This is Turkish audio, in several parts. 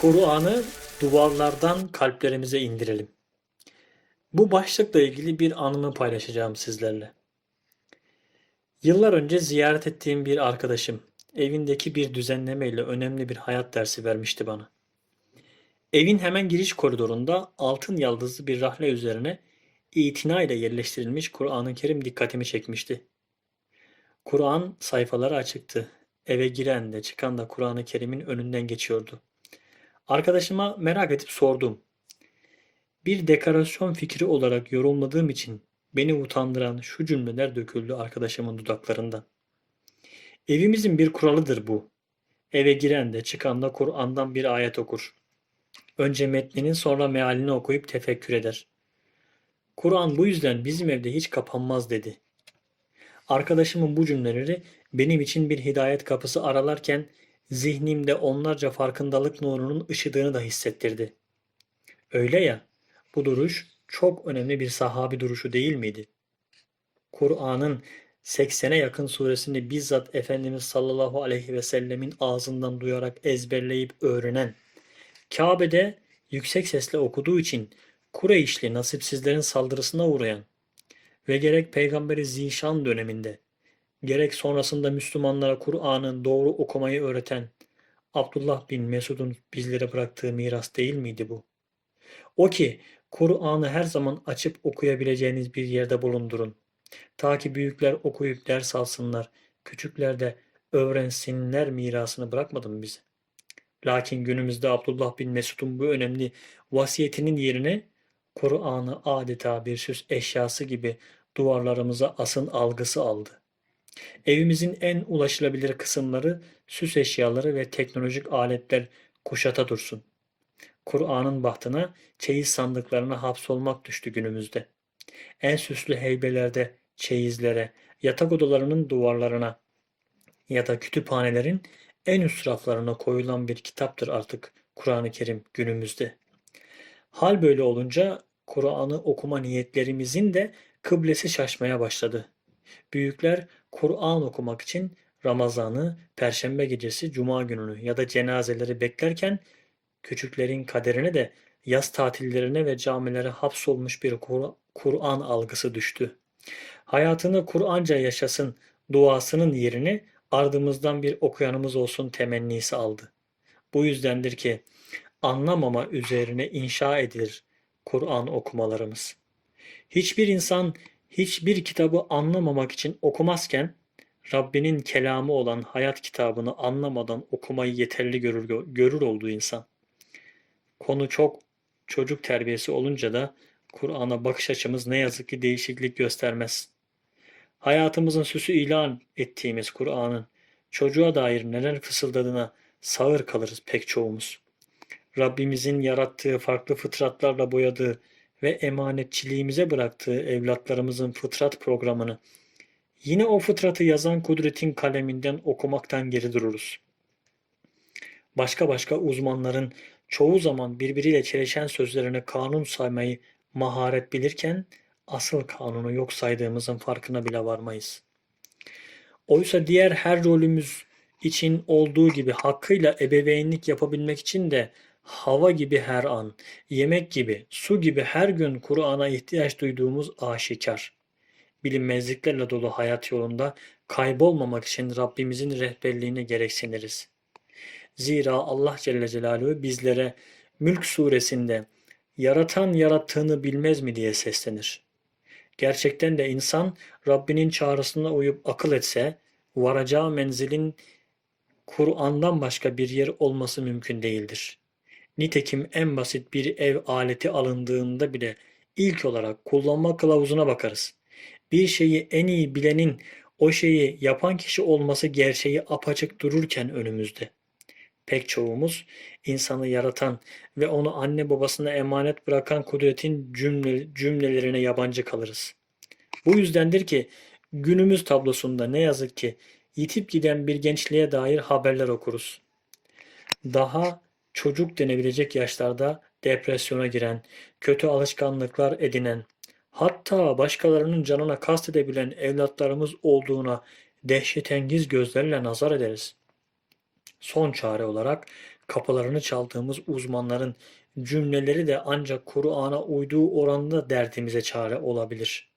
Kur'an'ı duvarlardan kalplerimize indirelim. Bu başlıkla ilgili bir anımı paylaşacağım sizlerle. Yıllar önce ziyaret ettiğim bir arkadaşım evindeki bir düzenlemeyle önemli bir hayat dersi vermişti bana. Evin hemen giriş koridorunda altın yaldızlı bir rahle üzerine itina ile yerleştirilmiş Kur'an-ı Kerim dikkatimi çekmişti. Kur'an sayfaları açıktı. Eve giren de çıkan da Kur'an-ı Kerim'in önünden geçiyordu. Arkadaşıma merak edip sordum. Bir dekorasyon fikri olarak yorumladığım için beni utandıran şu cümleler döküldü arkadaşımın dudaklarından. Evimizin bir kuralıdır bu. Eve giren de çıkan da Kur'an'dan bir ayet okur. Önce metninin sonra mealini okuyup tefekkür eder. Kur'an bu yüzden bizim evde hiç kapanmaz dedi. Arkadaşımın bu cümleleri benim için bir hidayet kapısı aralarken zihnimde onlarca farkındalık nurunun ışıdığını da hissettirdi. Öyle ya, bu duruş çok önemli bir sahabi duruşu değil miydi? Kur'an'ın 80'e yakın suresini bizzat Efendimiz sallallahu aleyhi ve sellemin ağzından duyarak ezberleyip öğrenen, Kabe'de yüksek sesle okuduğu için Kureyşli nasipsizlerin saldırısına uğrayan ve gerek Peygamberi Zişan döneminde gerek sonrasında Müslümanlara Kur'an'ın doğru okumayı öğreten Abdullah bin Mesud'un bizlere bıraktığı miras değil miydi bu? O ki Kur'an'ı her zaman açıp okuyabileceğiniz bir yerde bulundurun. Ta ki büyükler okuyup ders alsınlar, küçükler de öğrensinler mirasını bırakmadım bize. Lakin günümüzde Abdullah bin Mesud'un bu önemli vasiyetinin yerine Kur'an'ı adeta bir süs eşyası gibi duvarlarımıza asın algısı aldı. Evimizin en ulaşılabilir kısımları süs eşyaları ve teknolojik aletler kuşata dursun. Kur'an'ın bahtına çeyiz sandıklarına hapsolmak düştü günümüzde. En süslü heybelerde çeyizlere, yatak odalarının duvarlarına ya da kütüphanelerin en üst raflarına koyulan bir kitaptır artık Kur'an-ı Kerim günümüzde. Hal böyle olunca Kur'an'ı okuma niyetlerimizin de kıblesi şaşmaya başladı. Büyükler Kur'an okumak için Ramazan'ı, Perşembe gecesi, Cuma gününü ya da cenazeleri beklerken küçüklerin kaderine de yaz tatillerine ve camilere hapsolmuş bir Kur'an algısı düştü. Hayatını Kur'anca yaşasın duasının yerini ardımızdan bir okuyanımız olsun temennisi aldı. Bu yüzdendir ki anlamama üzerine inşa edilir Kur'an okumalarımız. Hiçbir insan hiçbir kitabı anlamamak için okumazken Rabbinin kelamı olan hayat kitabını anlamadan okumayı yeterli görür, görür olduğu insan. Konu çok çocuk terbiyesi olunca da Kur'an'a bakış açımız ne yazık ki değişiklik göstermez. Hayatımızın süsü ilan ettiğimiz Kur'an'ın çocuğa dair neler fısıldadığına sağır kalırız pek çoğumuz. Rabbimizin yarattığı farklı fıtratlarla boyadığı ve emanetçiliğimize bıraktığı evlatlarımızın fıtrat programını yine o fıtratı yazan kudretin kaleminden okumaktan geri dururuz. Başka başka uzmanların çoğu zaman birbiriyle çelişen sözlerine kanun saymayı maharet bilirken asıl kanunu yok saydığımızın farkına bile varmayız. Oysa diğer her rolümüz için olduğu gibi hakkıyla ebeveynlik yapabilmek için de hava gibi her an, yemek gibi, su gibi her gün Kur'an'a ihtiyaç duyduğumuz aşikar. Bilinmezliklerle dolu hayat yolunda kaybolmamak için Rabbimizin rehberliğine gereksiniriz. Zira Allah Celle Celaluhu bizlere Mülk suresinde yaratan yarattığını bilmez mi diye seslenir. Gerçekten de insan Rabbinin çağrısına uyup akıl etse varacağı menzilin Kur'an'dan başka bir yer olması mümkün değildir. Nitekim en basit bir ev aleti alındığında bile ilk olarak kullanma kılavuzuna bakarız. Bir şeyi en iyi bilenin o şeyi yapan kişi olması gerçeği apaçık dururken önümüzde. Pek çoğumuz insanı yaratan ve onu anne babasına emanet bırakan kudretin cümle, cümlelerine yabancı kalırız. Bu yüzdendir ki günümüz tablosunda ne yazık ki yitip giden bir gençliğe dair haberler okuruz. Daha çocuk denebilecek yaşlarda depresyona giren, kötü alışkanlıklar edinen, hatta başkalarının canına kastedebilen evlatlarımız olduğuna dehşetengiz gözlerle nazar ederiz. Son çare olarak Kapılarını çaldığımız uzmanların cümleleri de ancak Kur'an'a uyduğu oranda derdimize çare olabilir.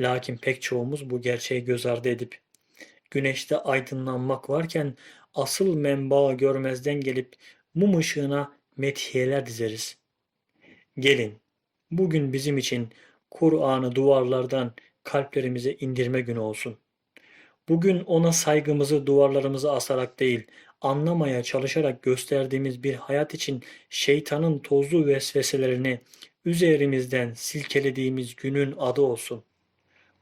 Lakin pek çoğumuz bu gerçeği göz ardı edip güneşte aydınlanmak varken asıl menbaı görmezden gelip mum ışığına methiyeler dizeriz. Gelin, bugün bizim için Kur'an'ı duvarlardan kalplerimize indirme günü olsun. Bugün ona saygımızı duvarlarımıza asarak değil, anlamaya çalışarak gösterdiğimiz bir hayat için şeytanın tozlu vesveselerini üzerimizden silkelediğimiz günün adı olsun.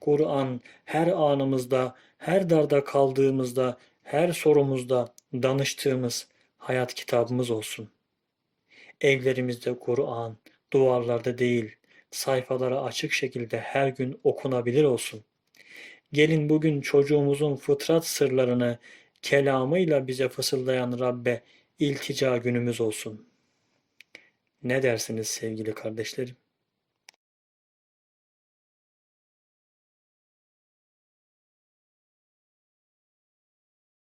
Kur'an her anımızda, her darda kaldığımızda, her sorumuzda danıştığımız hayat kitabımız olsun. Evlerimizde Kur'an, duvarlarda değil, sayfalara açık şekilde her gün okunabilir olsun. Gelin bugün çocuğumuzun fıtrat sırlarını kelamıyla bize fısıldayan Rabbe iltica günümüz olsun. Ne dersiniz sevgili kardeşlerim?